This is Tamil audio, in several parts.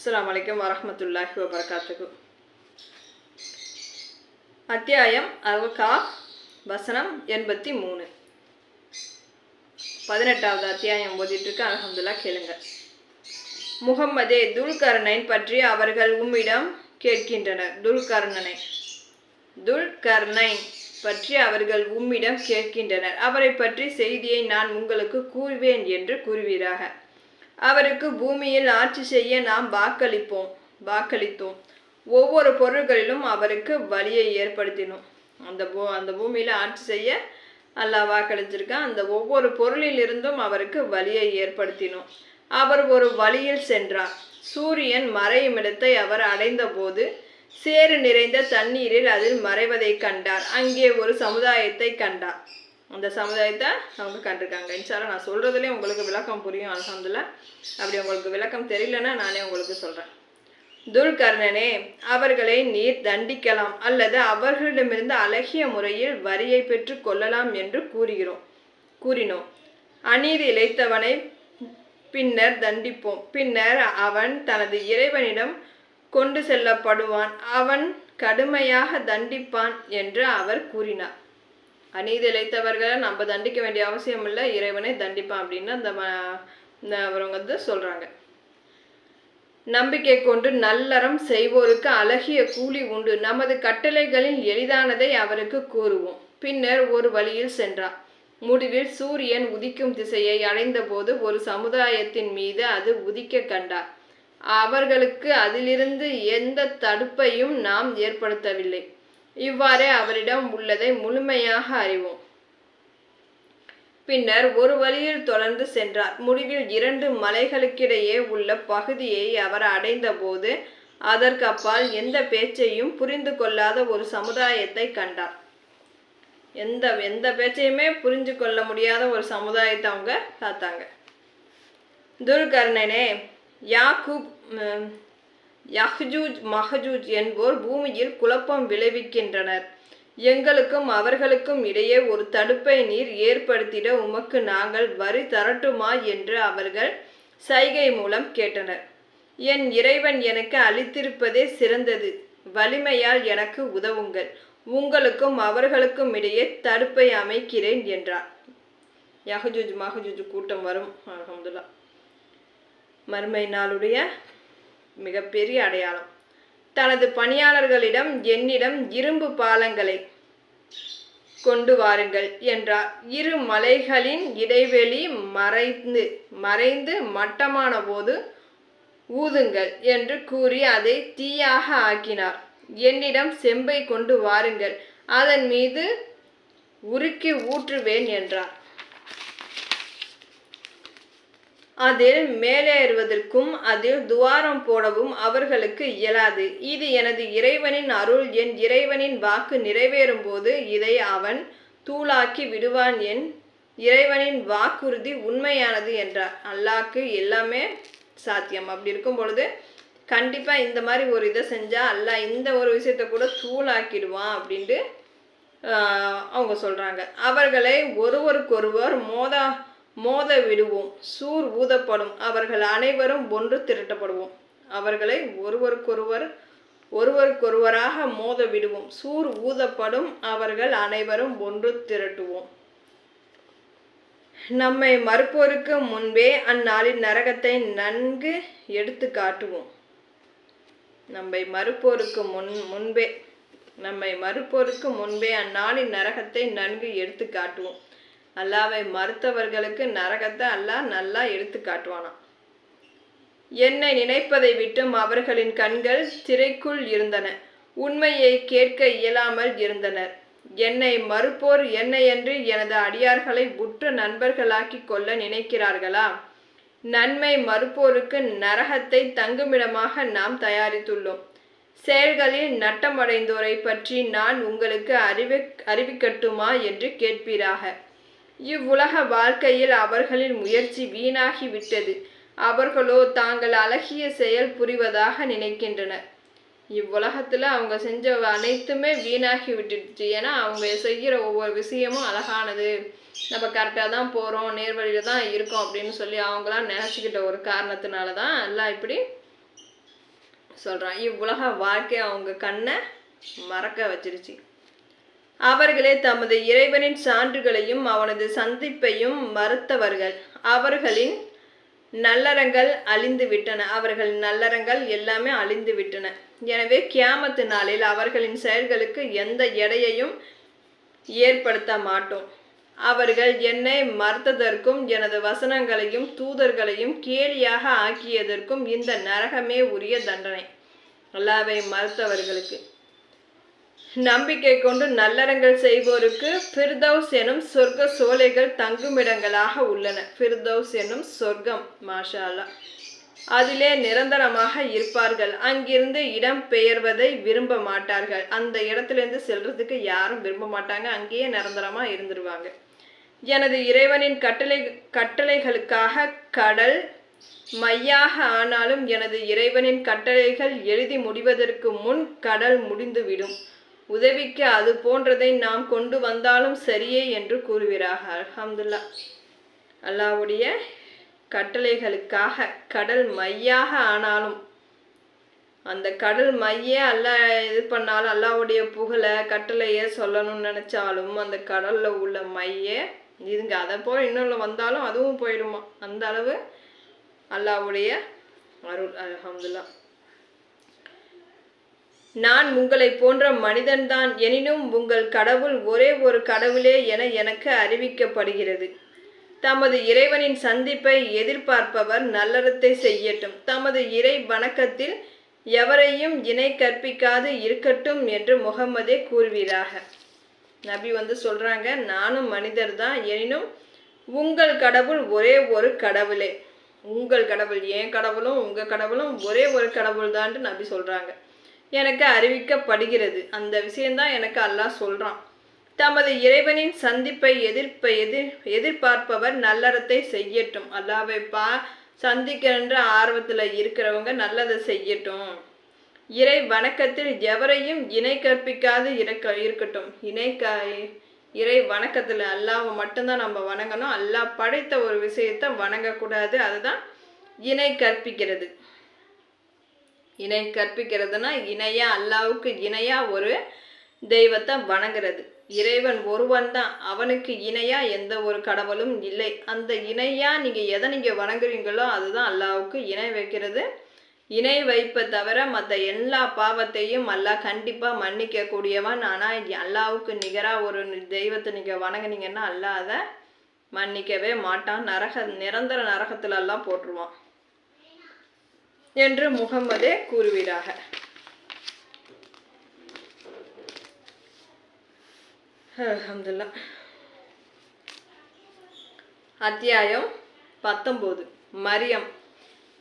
அஸ்லாம் வலைக்கம் வரமத்துல்லாஹி வபரகாத்துகு அத்தியாயம் அல்கா வசனம் எண்பத்தி மூணு. பதினெட்டாவது அத்தியாயம் ஓதிட்டுருக்கு அலமதுல்லா கேளுங்க. முகம்மதே துல்கர்னைன் பற்றி அவர்கள் உம்மிடம் கேட்கின்றனர். துல்கர்ணனை. துல்கர்னைன் பற்றி அவர்கள் உம்மிடம் கேட்கின்றனர். அவரை பற்றி செய்தியை நான் உங்களுக்கு கூறுவேன் என்று கூறுவீராக. அவருக்கு பூமியில் ஆட்சி செய்ய நாம் வாக்களிப்போம் வாக்களித்தோம். ஒவ்வொரு பொருள்களிலும் அவருக்கு வழியை ஏற்படுத்தினோம். அந்த பூ அந்த பூமியில் ஆட்சி செய்ய அல்லாஹ் வாக்களிச்சிருக்கான். அந்த ஒவ்வொரு பொருளிலிருந்தும் அவருக்கு வழியை ஏற்படுத்தினோம். அவர் ஒரு வழியில் சென்றார். சூரியன் மறையும் இடத்தை அவர் அடைந்தபோது சேறு நிறைந்த தண்ணீரில் அதில் மறைவதை கண்டார். அங்கே ஒரு சமுதாயத்தை கண்டார். அந்த சமுதாயத்தை அவங்க கண்டிருக்காங்க. இன்ஷால்லா நான் சொல்கிறதுலேயே உங்களுக்கு விளக்கம் புரியும் அல்ஹம்துலில்லாஹ். அப்படி உங்களுக்கு விளக்கம் தெரியலன்னா நானே உங்களுக்கு சொல்கிறேன் துல்கர்ணனே அவர்களை நீர் தண்டிக்கலாம் அல்லது அவர்களிடமிருந்து அழகிய முறையில் வரியை பெற்று கொள்ளலாம் என்று கூறுகிறோம். கூறினோம். அநீதி இழைத்தவனை பின்னர் தண்டிப்போம். பின்னர் அவன் தனது இறைவனிடம் கொண்டு செல்லப்படுவான். அவன் கடுமையாக தண்டிப்பான் என்று அவர் கூறினார். அநீதி இழைத்தவர்களை நம்ம தண்டிக்க வேண்டிய அவசியம் இல்லை. இறைவனை தண்டிப்பான் அப்படின்னு அந்த ம- வந்து சொல்கிறாங்க நம்பிக்கை கொண்டு நல்லறம் செய்வோருக்கு அழகிய கூலி உண்டு. நமது கட்டளைகளில் எளிதானதை அவருக்கு கூறுவோம். பின்னர் ஒரு வழியில் சென்றார். முடிவில் சூரியன் உதிக்கும் திசையை அடைந்தபோது ஒரு சமுதாயத்தின் மீது அது உதிக்க கண்டார். அவர்களுக்கு அதிலிருந்து எந்த தடுப்பையும் நாம் ஏற்படுத்தவில்லை. இவ்வாறே அவரிடம் உள்ளதை முழுமையாக அறிவோம். பின்னர் ஒரு வழியில் தொடர்ந்து சென்றார். முடிவில் இரண்டு மலைகளுக்கிடையே உள்ள பகுதியை அவர் அடைந்தபோது அதற்கு அப்பால் எந்த பேச்சையும் புரிந்து கொள்ளாத ஒரு சமுதாயத்தை கண்டார். எந்த எந்த பேச்சையுமே புரிஞ்சு கொள்ள முடியாத ஒரு சமுதாயத்தை அவங்க பார்த்தாங்க துல்கர்ணனே யாக்கூப் யஹ்ஜூஜ் மஹஜூஜ் என்போர் பூமியில் குழப்பம் விளைவிக்கின்றனர். எங்களுக்கும் அவர்களுக்கும் இடையே ஒரு தடுப்பை நீர் ஏற்படுத்திட உமக்கு நாங்கள் வரி தரட்டுமா என்று அவர்கள் சைகை மூலம் கேட்டனர். என் இறைவன் எனக்கு அளித்திருப்பதே சிறந்தது. வலிமையால் எனக்கு உதவுங்கள். உங்களுக்கும் அவர்களுக்கும் இடையே தடுப்பை அமைக்கிறேன் என்றார். யஹஜூஜ் மஹஜூஜ் கூட்டம் வரும். அஹமதுல்லா மறுமை நாளுடைய மிகப்பெரிய அடையாளம். தனது பணியாளர்களிடம் என்னிடம் இரும்பு பாலங்களை கொண்டு வாருங்கள் என்றார். இரு மலைகளின் இடைவெளி மறைந்து மறைந்து மட்டமான போது ஊதுங்கள் என்று கூறி அதை தீயாக ஆக்கினார். என்னிடம் செம்பை கொண்டு வாருங்கள் அதன் மீது உருக்கி ஊற்றுவேன் என்றார். அதில் மேலேறுவதற்கும் அதில் துவாரம் போடவும் அவர்களுக்கு இயலாது. இது எனது இறைவனின் அருள். என் இறைவனின் வாக்கு நிறைவேறும் போது இதை அவன் தூளாக்கி விடுவான் என் இறைவனின் வாக்குறுதி உண்மையானது என்றார். அல்லாக்கு எல்லாமே சாத்தியம். அப்படி இருக்கும் பொழுது கண்டிப்பாக இந்த மாதிரி ஒரு இதை செஞ்சால் அல்லாஹ் இந்த ஒரு விஷயத்த கூட தூளாக்கிடுவான் அப்படின்ட்டு அவங்க சொல்கிறாங்க அவர்களை ஒருவருக்கொருவர் மோதா மோத விடுவோம் சூர் ஊதப்படும். அவர்கள் அனைவரும் ஒன்று திரட்டப்படுவோம். அவர்களை ஒருவருக்கொருவர் ஒருவருக்கொருவராக மோத விடுவோம் சூர் ஊதப்படும். அவர்கள் அனைவரும் ஒன்று திரட்டுவோம். நம்மை மறுப்போருக்கு முன்பே அந்நாளின் நரகத்தை நன்கு எடுத்து காட்டுவோம். நம்மை மறுப்போருக்கு முன் முன்பே நம்மை மறுப்போருக்கு முன்பே அந்நாளின் நரகத்தை நன்கு எடுத்து காட்டுவோம். அல்லாவை மறுத்தவர்களுக்கு நரகத்தை அல்லாஹ் நல்லா எடுத்து காட்டுவானாம். என்னை நினைப்பதை விட்டும் அவர்களின் கண்கள் திரைக்குள் இருந்தன. உண்மையை கேட்க இயலாமல் இருந்தனர். என்னை மறுப்போர் என்னையன்று எனது அடியார்களை உற்ற நண்பர்களாக்கி கொள்ள நினைக்கிறார்களா? நன்மை மறுப்போருக்கு நரகத்தை தங்குமிடமாக நாம் தயாரித்துள்ளோம். செயல்களில் நட்டமடைந்தோரை பற்றி நான் உங்களுக்கு அறிவி அறிவிக்கட்டுமா என்று கேட்பீராக. இவ்வுலக வாழ்க்கையில் அவர்களின் முயற்சி வீணாகி விட்டது அவர்களோ தாங்கள் அழகிய செயல் புரிவதாக நினைக்கின்றனர். இவ்வுலகத்தில் அவங்க செஞ்ச அனைத்துமே வீணாகி விட்டுடுச்சு ஏன்னா அவங்க செய்கிற ஒவ்வொரு விஷயமும் அழகானது. நம்ம கரெக்டாக தான் போகிறோம் நேர்வழியில் தான் இருக்கோம் அப்படின்னு சொல்லி அவங்களாம் நினச்சிக்கிட்ட ஒரு காரணத்தினால தான் எல்லாம் இப்படி சொல்கிறான் இவ்வுலக வாழ்க்கை அவங்க கண்ணை மறக்க வச்சிருச்சு. அவர்களே தமது இறைவனின் சான்றுகளையும் அவனது சந்திப்பையும் மறுத்தவர்கள். அவர்களின் நல்லறங்கள் அழிந்து விட்டன அவர்கள் நல்லறங்கள் எல்லாமே அழிந்து விட்டன எனவே கியாமத்து நாளில் அவர்களின் செயல்களுக்கு எந்த எடையையும் ஏற்படுத்த மாட்டோம். அவர்கள் என்னை மறுத்ததற்கும் எனது வசனங்களையும் தூதர்களையும் கேலியாக ஆக்கியதற்கும் இந்த நரகமே உரிய தண்டனை. அல்லாவை மறுத்தவர்களுக்கு. நம்பிக்கை கொண்டு நல்லறங்கள் செய்வோருக்கு ஃபிர்தௌஸ் எனும் சொர்க்க சோலைகள் தங்குமிடங்களாக உள்ளன. ஃபிர்தௌஸ் எனும் சொர்க்கம் மாஷாலா அதிலே நிரந்தரமாக இருப்பார்கள். அங்கிருந்து இடம் பெயர்வதை விரும்ப மாட்டார்கள். அந்த இடத்துலேருந்து செல்றதுக்கு யாரும் விரும்ப மாட்டாங்க. அங்கேயே நிரந்தரமாக இருந்துருவாங்க. எனது இறைவனின் கட்டளை கட்டளைகளுக்காக கடல் மையாக ஆனாலும் எனது இறைவனின் கட்டளைகள் எழுதி முடிவதற்கு முன் கடல் முடிந்துவிடும். உதவிக்கு அது போன்றதை நாம் கொண்டு வந்தாலும் சரியே என்று கூறுகிறார்கள் அல்ஹம்துல்லா அல்லாவுடைய கட்டளைகளுக்காக கடல் மையாக ஆனாலும் அந்த கடல் மையே அல்ல இது பண்ணாலும் அல்லாவுடைய புகழை கட்டளையை சொல்லணும்னு நினச்சாலும் அந்த கடலில் உள்ள மையே இதுங்க அதை போல் இன்னொன்று வந்தாலும் அதுவும் போயிடுமா? அந்த அளவு அல்லாவுடைய அருள். அல்ஹம்துல்லா நான் உங்களைப் போன்ற மனிதன்தான். எனினும் உங்கள் கடவுள் ஒரே ஒரு கடவுளே என எனக்கு அறிவிக்கப்படுகிறது. தமது இறைவனின் சந்திப்பை எதிர்பார்ப்பவர் நல்லறத்தை செய்யட்டும். தமது இறை வணக்கத்தில் எவரையும் இணை கற்பிக்காது இருக்கட்டும் என்று முகம்மதே கூறுவீராக. நபி வந்து சொல்கிறாங்க நானும் மனிதர் தான் எனினும் உங்கள் கடவுள் ஒரே ஒரு கடவுளே. உங்கள் கடவுள் என் கடவுளும் உங்கள் கடவுளும் ஒரே ஒரு கடவுள் தான்ட்டு நபி சொல்கிறாங்க எனக்கு அறிவிக்கப்படுகிறது. அந்த விஷயந்தான் எனக்கு அல்லாஹ் சொல்கிறான் தமது இறைவனின் சந்திப்பை எதிர்ப்பை எதிர் எதிர்பார்ப்பவர் நல்லறத்தை செய்யட்டும். அல்லாவை பா சந்திக்கின்ற ஆர்வத்தில் இருக்கிறவங்க நல்லதை செய்யட்டும். இறை வணக்கத்தில் எவரையும் இணை கற்பிக்காது இருக்க இருக்கட்டும். இணை க இறை வணக்கத்தில் அல்லாவை மட்டும்தான் நம்ம வணங்கணும். அல்லாஹ் படைத்த ஒரு விஷயத்தை வணங்கக்கூடாது. அதுதான் இணை கற்பிக்கிறது. இணை கற்பிக்கிறதுனா இணையா அல்லாவுக்கு இணையா ஒரு தெய்வத்தை வணங்குறது. இறைவன் ஒருவன் தான் அவனுக்கு இணையா எந்த ஒரு கடவுளும் இல்லை. அந்த இணையா நீங்க எதை நீங்க வணங்குறீங்களோ அதுதான் அல்லாவுக்கு இணை வைக்கிறது. இணை வைப்பை தவிர மற்ற எல்லா பாவத்தையும் அல்லாஹ் கண்டிப்பாக மன்னிக்க கூடியவன் ஆனால் அல்லாவுக்கு நிகராக ஒரு தெய்வத்தை நீங்கள் வணங்குனீங்கன்னா அல்லாத மன்னிக்கவே மாட்டான். நரக நிரந்தர நரகத்துலலாம் போட்டுருவான் என்று முகம்மதே கூறுவீராக. அஹமதுல்லா. அத்தியாயம் பத்தொம்போது. மரியம்.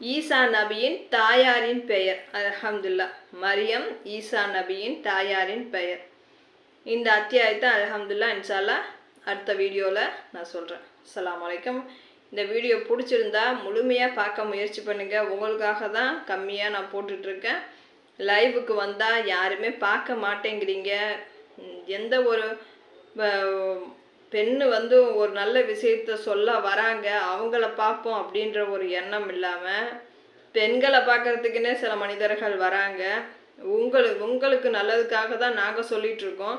ஈசா நபியின் தாயாரின் பெயர். அலஹம்துல்லா. மரியம் ஈசா நபியின் தாயாரின் பெயர். இந்த அத்தியாயத்தை அலஹம்துல்லா இன்ஷால்லா அடுத்த வீடியோவில் நான் சொல்கிறேன் அலாம் வலைக்கம் இந்த வீடியோ பிடிச்சிருந்தா முழுமையாக பார்க்க முயற்சி பண்ணுங்கள் உங்களுக்காக தான் கம்மியாக நான் போட்டுட்ருக்கேன். லைவுக்கு வந்தால் யாருமே பார்க்க மாட்டேங்கிறீங்க. எந்த ஒரு பெண்ணு வந்து ஒரு நல்ல விஷயத்த சொல்ல வராங்க அவங்கள பார்ப்போம் அப்படின்ற ஒரு எண்ணம் இல்லாமல் பெண்களை பார்க்குறதுக்குன்னே சில மனிதர்கள் வராங்க. உங்களுக்கு உங்களுக்கு நல்லதுக்காக தான் நாங்கள் சொல்லிகிட்ருக்கோம் இருக்கோம்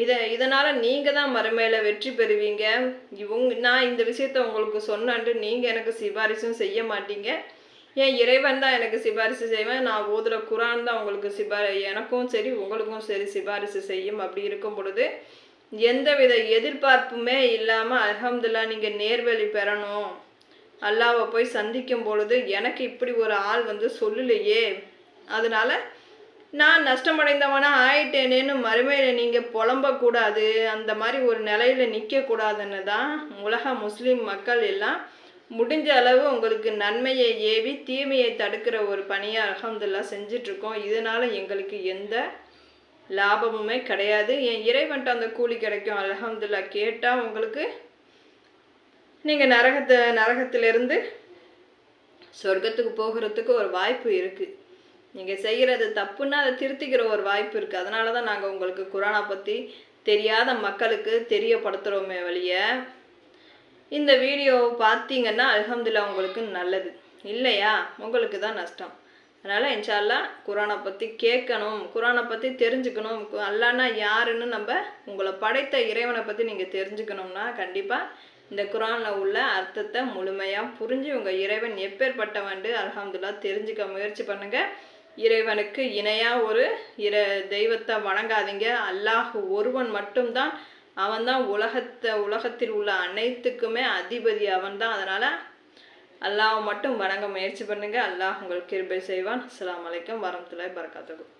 இதை இதனால் நீங்கள் தான் மறுமையில் வெற்றி பெறுவீங்க. இவங்க நான் இந்த விஷயத்த உங்களுக்கு சொன்னான்ட்டு நீங்கள் எனக்கு சிபாரிசும் செய்ய மாட்டீங்க. என் இறைவன் தான் எனக்கு சிபாரிசு செய்வேன். நான் ஓதுகிற குரான் தான் உங்களுக்கு சிபா எனக்கும் சரி உங்களுக்கும் சரி சிபாரிசு செய்யும். அப்படி இருக்கும் பொழுது எந்தவித எதிர்பார்ப்புமே இல்லாமல் அலமதுல்லா நீங்கள் நேர்வழி பெறணும். அல்லாவை போய் சந்திக்கும் பொழுது எனக்கு இப்படி ஒரு ஆள் வந்து சொல்லலையே. அதனால் நான் நஷ்டமடைந்தவனா ஆயிட்டேனேன்னு மறுமையில் நீங்கள் புலம்பக்கூடாது. அந்த மாதிரி ஒரு நிலையில் நிற்கக்கூடாதுன்னு தான் உலக முஸ்லீம் மக்கள் எல்லாம் முடிஞ்ச அளவு உங்களுக்கு நன்மையை ஏவி தீமையை தடுக்கிற ஒரு பணியை அலமதுல்லா செஞ்சிட்ருக்கோம். இதனால் எங்களுக்கு எந்த லாபமுமே கிடையாது. என் இறைவன்ட்ட அந்த கூலி கிடைக்கும் அலமதுல்லா கேட்டால் உங்களுக்கு நீங்கள் நரகத்தை நரகத்திலிருந்து சொர்க்கத்துக்கு போகிறதுக்கு ஒரு வாய்ப்பு இருக்குது நீங்கள் செய்கிறது தப்புன்னா அதை திருத்திக்கிற ஒரு வாய்ப்பு இருக்குது அதனால தான் நாங்கள் உங்களுக்கு குரானை பற்றி தெரியாத மக்களுக்கு தெரியப்படுத்துகிறோமே வழிய இந்த வீடியோவை பார்த்தீங்கன்னா அல்ஹம்துலில்லாஹ் உங்களுக்கு நல்லது. இல்லையா? உங்களுக்கு தான் நஷ்டம். அதனால் இன்ஷால்லா குரானை பற்றி கேட்கணும் குரானை பற்றி தெரிஞ்சுக்கணும். கு- யாருன்னு நம்ம உங்களை படைத்த இறைவனை பற்றி நீங்கள் தெரிஞ்சுக்கணும்னா கண்டிப்பாக இந்த குரானில் உள்ள அர்த்தத்தை முழுமையாக புரிஞ்சு உங்கள் இறைவன் எப்பேற்பட்டவன்ட்டு அல்ஹம்துலில்லாஹ் தெரிஞ்சுக்க முயற்சி பண்ணுங்கள் இறைவனுக்கு இணையாக ஒரு இர தெய்வத்தை வணங்காதீங்க. அல்லாஹ் ஒருவன் மட்டும்தான். அவன்தான் உலகத்தை உலகத்தில் உள்ள அனைத்துக்குமே அதிபதி அவன்தான். அதனால் அல்லாஹ் மட்டும் வணங்க முயற்சி பண்ணுங்கள் அல்லாஹ் உங்களுக்கு கிருபை செய்வான். அஸ்ஸலாமு வலைக்கம் வரமத்துல பரக்காத்துக்கும்